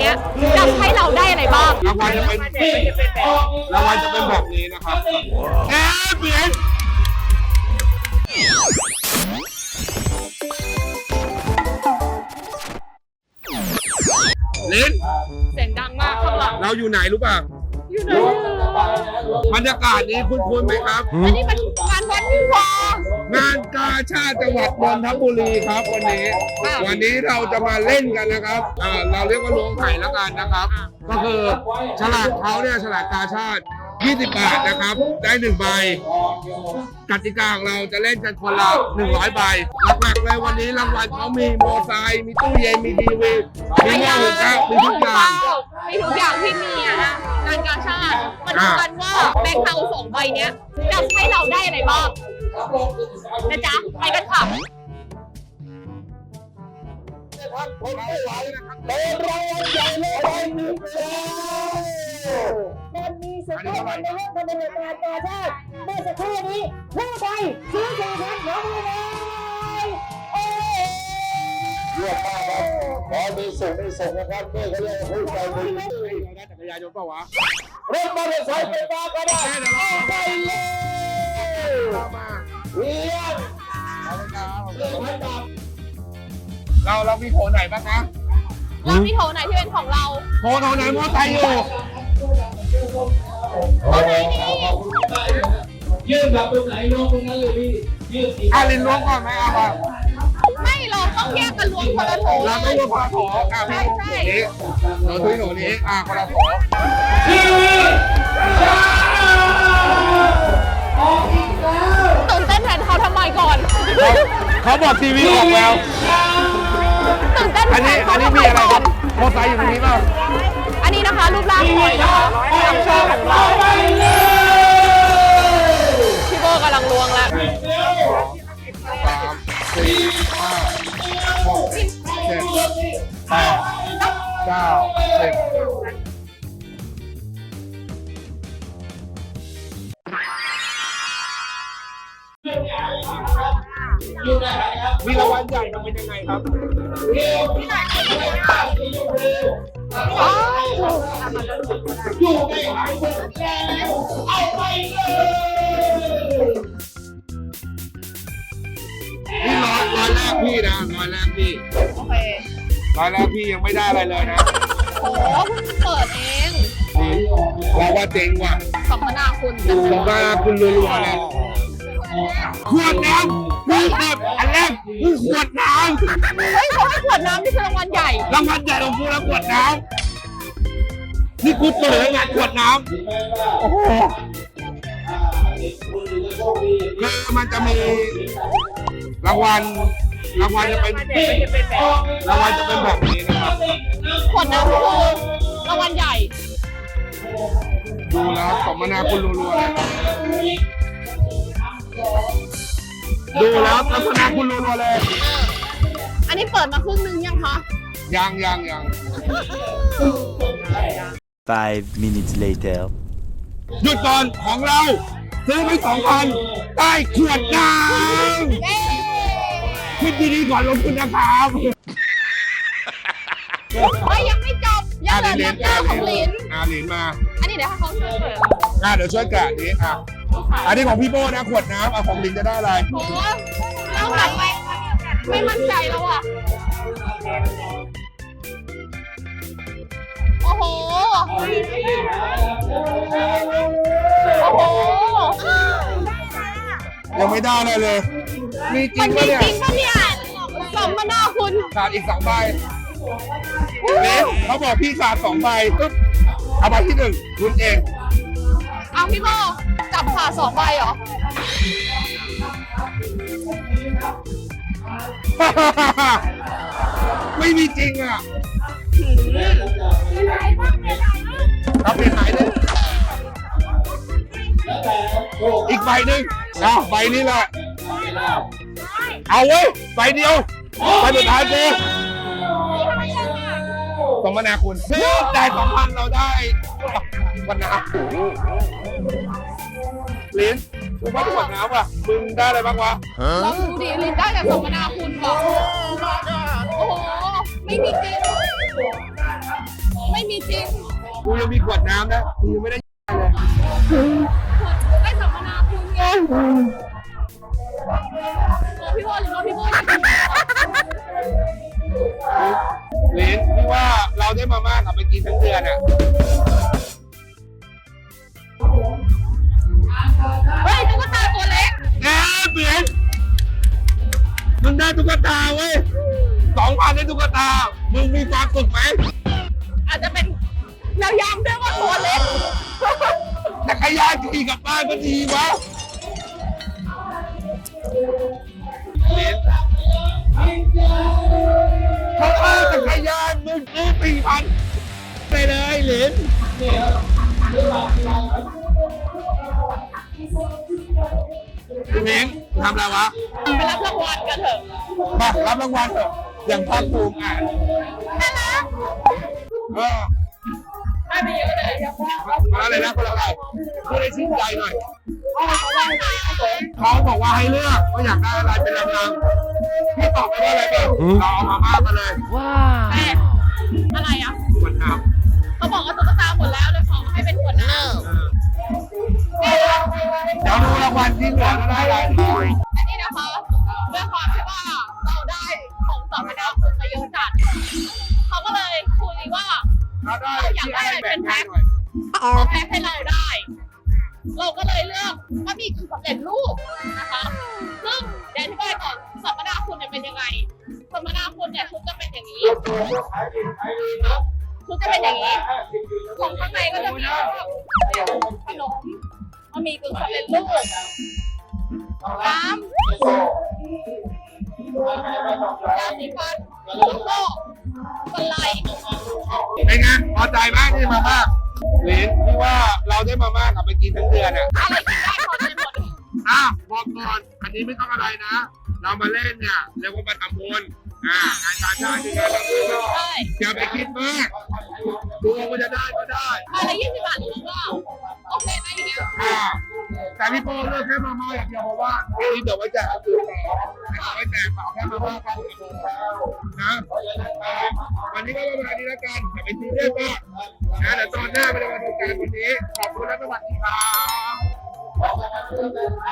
เนี้ยจะให้เราได้อะไรบ้างรางวัลจะเป็นรางวัลจะเป็นแบบนี้นะครับเอ๊ะเปลี่ยนลิ้นเสียงดังมากข้างหลังเราอยู่ไหนรู้ป่ะอยู่ไหนบรรยากาศนี้คุ้นๆไหมครับอันนี้มันงานวัดวิวางานกา ชาติจังหวัดนนทบุรีครับวันนี้ค่ะวันนี้เราจะมาเล่นกันนะครับอ่าเราเรียกว่าล้วงไข่แล้วกันนะครับ ก็คือฉลากเขาเนี่ยฉลากกาชาติ 20 บาทนะครับ ได้หนึ่งใบกติกาของเราจะเล่นกันคนละ100 ใบ หลักๆเลยวันนี้รางวัลเขามีโมอไซค์มีตู้เย็นมีทีวีมีหม้อหุงข้าวมีทุกอย่าง มีทุกอย่างที่มีอะนะงานกาชาติมาดูกันว่าแบงค์เฮาสองใบเนี้ยจะให้เราได้อะไรบ้าง นะจ๊ะไปกันค่ะมันมีสุดยอดในห้องปฏิบัติการกาชาติเมื่อสักครู่นี้ผู้ใดซื้อสี่พันของมือเลยโอ้ยเยี่ยมมากครับขอมีส่งมีส่งนะครับนี่เขาเรียกว่าผู้ใจบุญได้จักรยานยนต์เปล่าวะรถมอเตอร์ไซค์ไฟฟ้าก็ได้เอาไปเลย เอามาเยี่ยมเราเรามีโถไหนบ้างนะเรามีโถไหนที่เป็นของเราโถโถไหนมอไซค์อยู่โถไหนนี่ยื่นแบบตรงไหนลงตรงนั้นเลยพี่ยื่นสีอาลินล้วงก่อนไหมเอามาไม่เราต้องแยกกันรวมคนละโถเราต้องล้วงคนละโถอะพี่ใช่นี้หนูทุยหนูนี้อะคนละโถตื่น เขาบอกทีวีออกแล้ว ตื่นเต้นอันแทนี้นอัเขานนี้ทำไมมีอะไรก่คอรันบมอไซค์อยู่ตรงนี้เปล่าอันนี้นะคะรูปร่างหอยนะคะทางโชว์ของเรา มีรางวัลใหญ่มันเป็นยังไงครับนี่ร้อยร้อยแรกพี่นะร้อยแรกพี่โอเคร้อยแรกพี่ยังไม่ได้อะไรเลยนะโอ้เพิ่งเปิดเองนี่เราว่าเจ๋งว่ะสัมมนาคุณจะผมว่าคุณรัวๆเลย ขวดน้ำนี่ครับอันแรกคือขวดน้เฮ้ยเขาให้ขวดน้ำที่คือรางวัลใหญ่ำรางวัลใหญ่ของกูแล้วขวดน้ำนี่กูเปิดงานขวดน้ำโอ้โหคือมันจะมีรางวัลรางวัลจะเป็นรางวัลจะเป็นแบบนี้นะครับ ขวดน้ำคือรางวัลใหญ่ ดูแล้วสมนาคุณรัวๆเลย ดูแล้วสมนาคุณรัวๆเลย อันนี้เปิดมาครึ่งนึงยังคะยังยังยัง Five minutes later. หยุดก่อนของเรา ซื้อไปสองพันได้ขวดน้ำเย้คิดดีๆก่อนลงทุนนะครับ เฮ้ยยังไม่จบ ยังเหลือนักเตอร์ของลิน อ่าหลินมา อันนี้เดี๋ยวให้เขาช่วยเปิด อ่าเดี๋ยวช่วยแกะนี้อะ อันนี้ของพี่โบนะขวดน้ำอะของหลินจะได้อะไร โอ้เราแบบไม่ไม่มั่นใจแล้วอะ โอ้โห โอ้โหยังไม่ได้อะไรเลย มีจริมันงมีปะเนี่ยจริงปะเนี่ยสัมมนาคุณขาดอีกสองใบนี่เขาบอกพี่ขาดสองใบปึ๊บเอาใบที่หนึ่งคุณเอง เอาพี่โบจับขาสองใบเหรอ ไม่มีจริงอะเอาไปหายเลยอีกใบหนึ่งอ้าวใบนี้แหละ เอาเว้ยใบเดียวใบสุดท้ายกูสมนาคุณได้สองพันเราได้ วันน้ำลิ้นกูว่าขวดน้ำอะ มึงได้อะไรบ้างวะลองดูดิลินได้แต่สัมมนาคุณบอกโอ้โห ไม่มีจริงริง กูยังมีขวดน้ำนะ กูยังไม่ได้เลยๆคุณได้สัมมนาคุณไงโอ้พี่โบหรือว่าพี่โบเหรนพี่ว่าเราได้มาม่ากลับไปกินทั้งเดือนอะ ได้ตุ๊กตาเว้ยสองพันได้ตุ๊กตา มึงมีความสุขไหม อาจจะเป็นเราย้ำด้วยว่าตัวเล็กจักรยานขี่กลับบ้านก็ดีวะเหรียญเขาเอาจักรยานมึงซื้อสี่พันไปเลยเหรียญเห รียญทำอะไรวะไปรับรางวัลกันเถอะมารับรางวัลเถอะอย่างภาคภูมิอะน่ารักเออได้ไปเยอะเลยมาอะไรนะคนละอะไรพูดให้ชื่นใจหน่อยเขาบอกว่าให้เลือกว่าอยากได้อะไรเป็นรางวัลพี่ตอบไปว่าอะไรบ้างเราเอามาม่ามาเลยแต่อะไรอะขวดน้เขาบอกว่าตุ๊กตาหมดแล้วเลยขอให้เป็นขวดน้ำ เดี๋ยวดูรางวัลที่เหลือแล้วได้อะไรำอันนี้นะคะด้วยความที่ว่าเราได้ของสัมมนาคุณมาเยอะจัดเขาก็เลยคุยว่าเราได้ที่ให้แบ่งให้หน่อยขอแพ็คให้เราได้ เราก็เลยเลือกว่ามีคือสำเร็จรูปนะคะซึ่งเดี๋ยวอธิบายก่อนสัมมนาคุณเนี่ยเป็นยังไงสัมมนาคุณเนี่ยชุดจะเป็นอย่างนี้ชุดจะเป็นอย่างนี้ของข้างในก็จะมีพวกขนม มันมีกึ่งสำเร็จรูปน้ำยาสีฟันแล้วก็สไลด์เป็นไงพอใจไหมที่มาม่าเหรียญพี่ว่าเราได้มาม่ากลับไปกินทั้งเดือนอะอะไรกินได้พอใจหมดอ้าวบอกก่อนอันนี้ไม่ต้องอะไรนะ เรามาเล่นเนี่ยเรียกว่ามาทำบุญ อ่างานการชาติที่งานทำบุญได้อย่าไปคิดมากตัวมันจะได้ก็ได้มาละยี่สิบบาทหรือว่าโอเคนะอย่างเงี้ยอ่าแต่พี่โป้เลือกแค่มาม่าอย่างเดียวเพราะว่าอันนี้เดี๋ยวไว้แจกคือไว้แจกเปล่าแค่มาม่ากันนะวันนี้ก็ประมาณนี้แล้วกันอย่าไปซีเรียสมากนะเดี๋ยวตอนหน้าเรามาดูกันวันนี้ขอบคุณและสวัสดีครับ